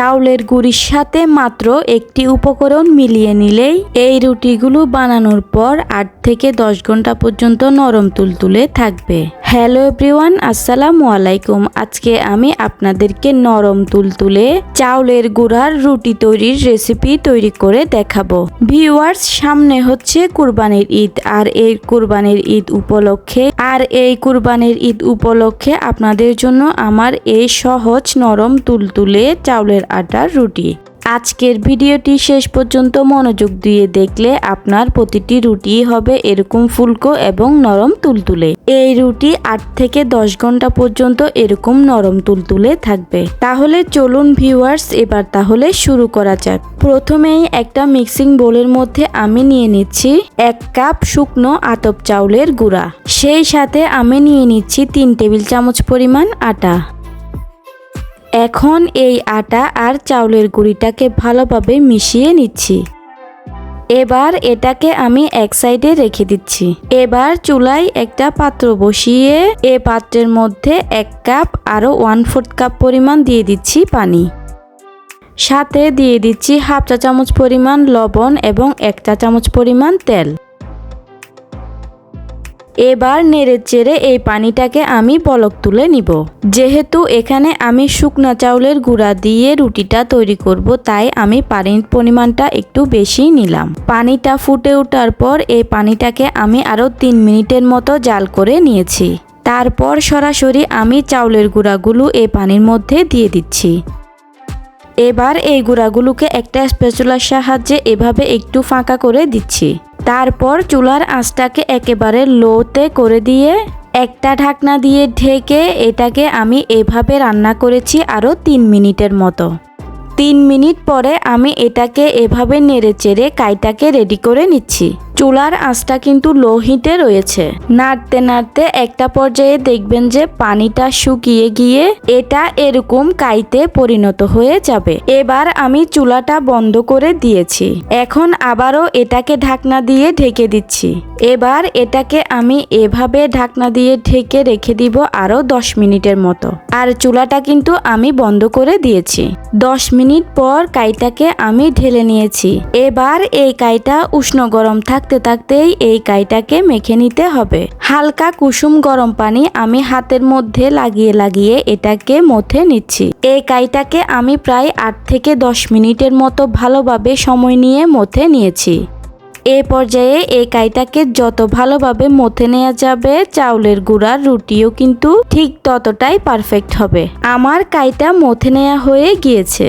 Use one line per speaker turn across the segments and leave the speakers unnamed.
চাউলের গুড়ির সাথে মাত্র একটি উপকরণ মিলিয়ে নিলেই এই রুটিগুলো বানানোর পর আট থেকে দশ ঘণ্টা পর্যন্ত নরম তুলতুলে থাকবে। হ্যালো এভরিওয়ান, আসসালামু আলাইকুম। আজকে আমি আপনাদেরকে নরম তুলতুলে চাউলের গুঁড়ার রুটি তৈরির রেসিপি তৈরি করে দেখাবো। ভিউয়ার্স সামনে হচ্ছে কুরবানির ঈদ, আর এই কুরবানির ঈদ উপলক্ষে, আর এই কুরবানির ঈদ উপলক্ষে আপনাদের জন্য আমার এই সহজ নরম তুলতুলে চাউলের আটার রুটি। আজকের ভিডিওটি শেষ পর্যন্ত মনোযোগ দিয়ে দেখলে আপনার প্রতিটি রুটি হবে এরকম ফুলকো এবং নরম তুলতুলে। এই রুটি আট থেকে দশ ঘণ্টা পর্যন্ত এরকম নরম তুলতুলে থাকবে। তাহলে চলুন ভিউয়ার্স, এবার তাহলে শুরু করা যাক। প্রথমেই একটা মিক্সিং বোলের মধ্যে আমি নিয়ে নিচ্ছি এক কাপ শুকনো আতপ চাউলের গুঁড়া। সেই সাথে আমি নিয়ে নিচ্ছি তিন টেবিল চামচ পরিমাণ আটা। এখন এই আটা আর চাউলের গুঁড়িটাকে ভালোভাবে মিশিয়ে নিচ্ছি। এবার এটাকে আমি এক সাইডে রেখে দিচ্ছি। এবার চুলায় একটা পাত্র বসিয়ে এ পাত্রের মধ্যে এক কাপ আরও ওয়ান ফোর্থ কাপ পরিমাণ দিয়ে দিচ্ছি পানি। সাথে দিয়ে দিচ্ছি হাফ চা চামচ পরিমাণ লবণ এবং এক চা চামচ পরিমাণ তেল। এবার নেড়ে চেড়ে এই পানিটাকে আমি পলক তুলে নিব। যেহেতু এখানে আমি শুকনা চাউলের গুঁড়া দিয়ে রুটিটা তৈরি করব, তাই আমি পানির পরিমাণটা একটু বেশি নিলাম। পানিটা ফুটে ওঠার পর এই পানিটাকে আমি আরও তিন মিনিটের মতো জাল করে নিয়েছি। তারপর সরাসরি আমি চাউলের গুঁড়াগুলো এই পানির মধ্যে দিয়ে দিচ্ছি। এবার এই গুঁড়াগুলোকে একটা স্পেচুলার সাহায্যে এভাবে একটু ফাঁকা করে দিচ্ছি। তারপর চুলার আঁচটাকে একেবারে লোতে করে দিয়ে একটা ঢাকনা দিয়ে ঢেকে এটাকে আমি এভাবে রান্না করেছি আরও তিন মিনিটের মতো। তিন মিনিট পরে আমি এটাকে এভাবে নেড়ে চেড়ে কাইটাকে রেডি করে নিচ্ছি। চুলার আঁচটা কিন্তু লো হিটে রয়েছে। নাড়তে নাড়তে একটা পর্যায়ে দেখবেন যে পানিটা শুকিয়ে গিয়ে এটা এরকম কাইতে পরিণত হয়ে যাবে। এবার আমি চুলাটা বন্ধ করে দিয়েছি। এখন আবারও এটাকে ঢাকনা দিয়ে ঢেকে দিচ্ছি। এবার এটাকে আমি এভাবে ঢাকনা দিয়ে ঢেকে রেখে দিব আরও দশ মিনিটের মতো। আর চুলাটা কিন্তু আমি বন্ধ করে দিয়েছি। দশ মিনিট পর কাইটাকে আমি ঢেলে নিয়েছি। এবার এই কাইটা উষ্ণ গরম থাকতে থাকতেই এই কাইটাকে মেখে নিতে হবে। হালকা কুসুম গরম পানি আমি হাতের মধ্যে লাগিয়ে লাগিয়ে এটাকে মথে নিচ্ছি। এই কাইটাকে আমি প্রায় আট থেকে দশ মিনিটের মতো ভালোভাবে সময় নিয়ে মথে নিয়েছি। এ পর্যায়ে এই কাইটাকে যত ভালোভাবে মথে নেওয়া যাবে, চাউলের গুঁড়ার রুটিও কিন্তু ঠিক ততটাই পারফেক্ট হবে। আমার কাইটা মথে নেওয়া হয়ে গিয়েছে।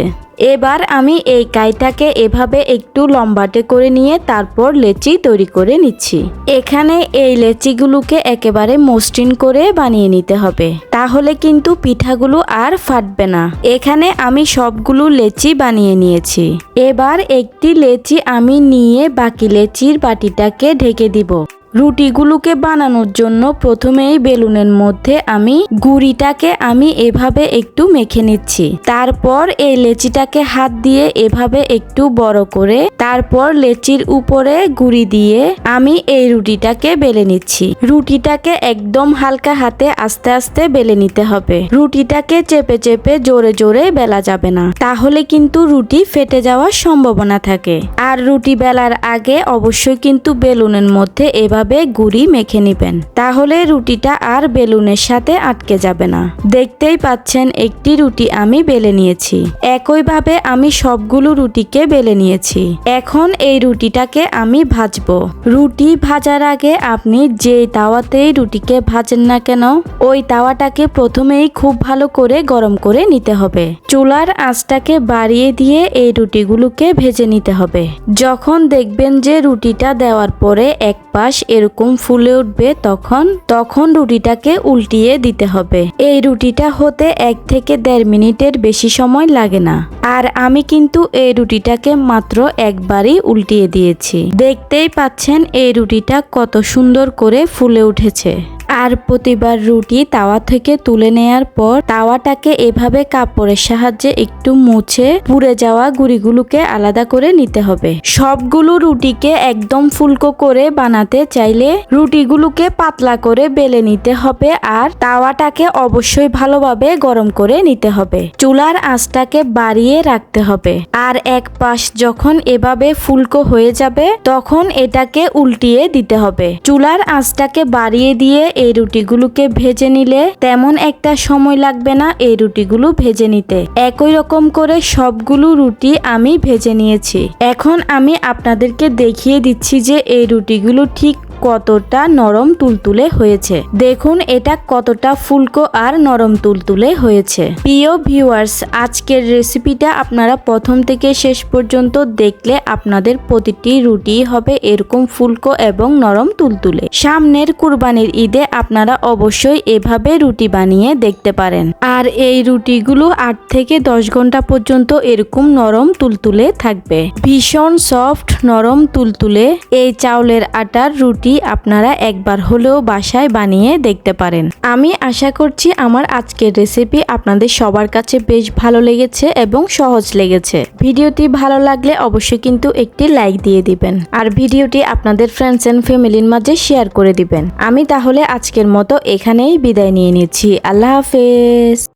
এবার আমি এই কাইটাকে এভাবে একটু লম্বাটে করে নিয়ে তারপর লেচি তৈরি করে নিচ্ছি। এখানে এই লেচিগুলোকে একেবারে মসৃণ করে বানিয়ে নিতে হবে। তাহলে কিন্তু পিঠাগুলো আর ফাটবে না। এখানে আমি সবগুলো লেচি বানিয়ে নিয়েছি। এবার একটি লেচি আমি নিয়ে বাকি লেচির বাটিটাকে ঢেকে দিব। রুটিগুলোকে বানানোর জন্য প্রথমেই বেলুনের মধ্যে আমি গুড়িটাকে আমি এভাবে একটু মেখে নিচ্ছি। তারপর এই লেচিটাকে হাত দিয়ে এভাবে একটু বড় করে তারপর লেচির উপরে গুড়ি দিয়ে আমি এই রুটিটাকে বেলে নিচ্ছি। রুটিটাকে একদম হালকা হাতে আস্তে আস্তে বেলে নিতে হবে। রুটিটাকে চেপে চেপে জোরে জোরে বেলা যাবে না। তাহলে কিন্তু রুটি ফেটে যাওয়ার সম্ভাবনা থাকে। আর রুটি বেলার আগে অবশ্যই কিন্তু বেলুনের মধ্যে এভাবে এভাবে গুড়ি মেখে নেবেন, তাহলে রুটিটা আর বেলুনের সাথে আটকে যাবে না। দেখতেই পাচ্ছেন, একটি রুটি আমি বেলে নিয়েছি। একইভাবে আমি সবগুলো রুটিকে বেলে নিয়েছি। এখন এই রুটিটাকে আমি ভাজবো। রুটি ভাজার আগে আপনি যে তাওয়াতেই রুটিকে ভাজেন না কেন, ওই তাওয়াটাকে প্রথমেই খুব ভালো করে গরম করে নিতে হবে। চুলার আঁচটাকে বাড়িয়ে দিয়ে এই রুটিগুলোকে ভেজে নিতে হবে। যখন দেখবেন যে রুটিটা দেওয়ার পরে এক পাশ এরকম ফুলে উঠবে তখন তখন রুটিটাকে উল্টিয়ে দিতে হবে। এই রুটিটা হতে এক থেকে দেড় মিনিটের বেশি সময় লাগে না। আর আমি কিন্তু এই রুটিটাকে মাত্র একবারই উল্টিয়ে দিয়েছি। দেখতেই পাচ্ছেন এই রুটিটা কত সুন্দর করে ফুলে উঠেছে। আর প্রতিবার রুটি তাওয়া থেকে তুলে নেয়ার পর তাওয়াটাকে এভাবে কাপড়ের সাহায্যে একটু মুছে পুড়ে যাওয়া গুড়িগুলোকে আলাদা করে নিতে হবে। সবগুলো রুটিকে একদম ফুলকো করে বানাতে চাইলে রুটিগুলোকে পাতলা করে বেলে নিতে হবে আর তাওয়াটাকে অবশ্যই ভালোভাবে গরম করে নিতে হবে। চুলার আঁচটাকে বাড়িয়ে রাখতে হবে। আর এক পাশ যখন এভাবে ফুলকো হয়ে যাবে তখন এটাকে উল্টিয়ে দিতে হবে। চুলার আঁচটাকে বাড়িয়ে দিয়ে এই রুটিগুলোকে ভেজে নিলে তেমন একটা সময় লাগবে না এই রুটিগুলো ভেজে নিতে। একই রকম করে সবগুলো রুটি আমি ভেজে নিয়েছি। এখন আমি আপনাদেরকে দেখিয়ে দিচ্ছি যে এই রুটিগুলো ঠিক কতটা নরম তুলতুলে হয়েছে। দেখুন এটা কতটা ফুলকো আর নরম তুলতুলে হয়েছে। প্রিয় ভিউয়ার্স আজকের রেসিপিটা আপনারা প্রথম থেকে শেষ পর্যন্ত দেখলে আপনাদের প্রতিটি রুটি হবে এরকম ফুলকো এবং নরম তুলতুলে। সামনের কুরবানির ঈদে আপনারা অবশ্যই এভাবে রুটি বানিয়ে দেখতে পারেন। আর এই রুটিগুলো আট থেকে দশ ঘণ্টা পর্যন্ত এরকম নরম তুলতুলে থাকবে। ভীষণ সফট নরম তুলতুলে এই চাউলের আটার রুটি আপনারা একবার হলেও বাসায় বানিয়ে দেখতে পারেন। আমি আশা করছি আমার আজকের রেসিপি আপনাদের সবার কাছে বেশ ভালো লেগেছে এবং সহজ লেগেছে। ভিডিওটি ভালো লাগলে অবশ্যই কিন্তু একটি লাইক দিয়ে দিবেন আর ভিডিওটি আপনাদের ফ্রেন্ডস অ্যান্ড ফ্যামিলির মাঝে শেয়ার করে দিবেন। আমি তাহলে আজকের মতো এখানেই বিদায় নিয়ে নিচ্ছি। আল্লাহ হাফেজ।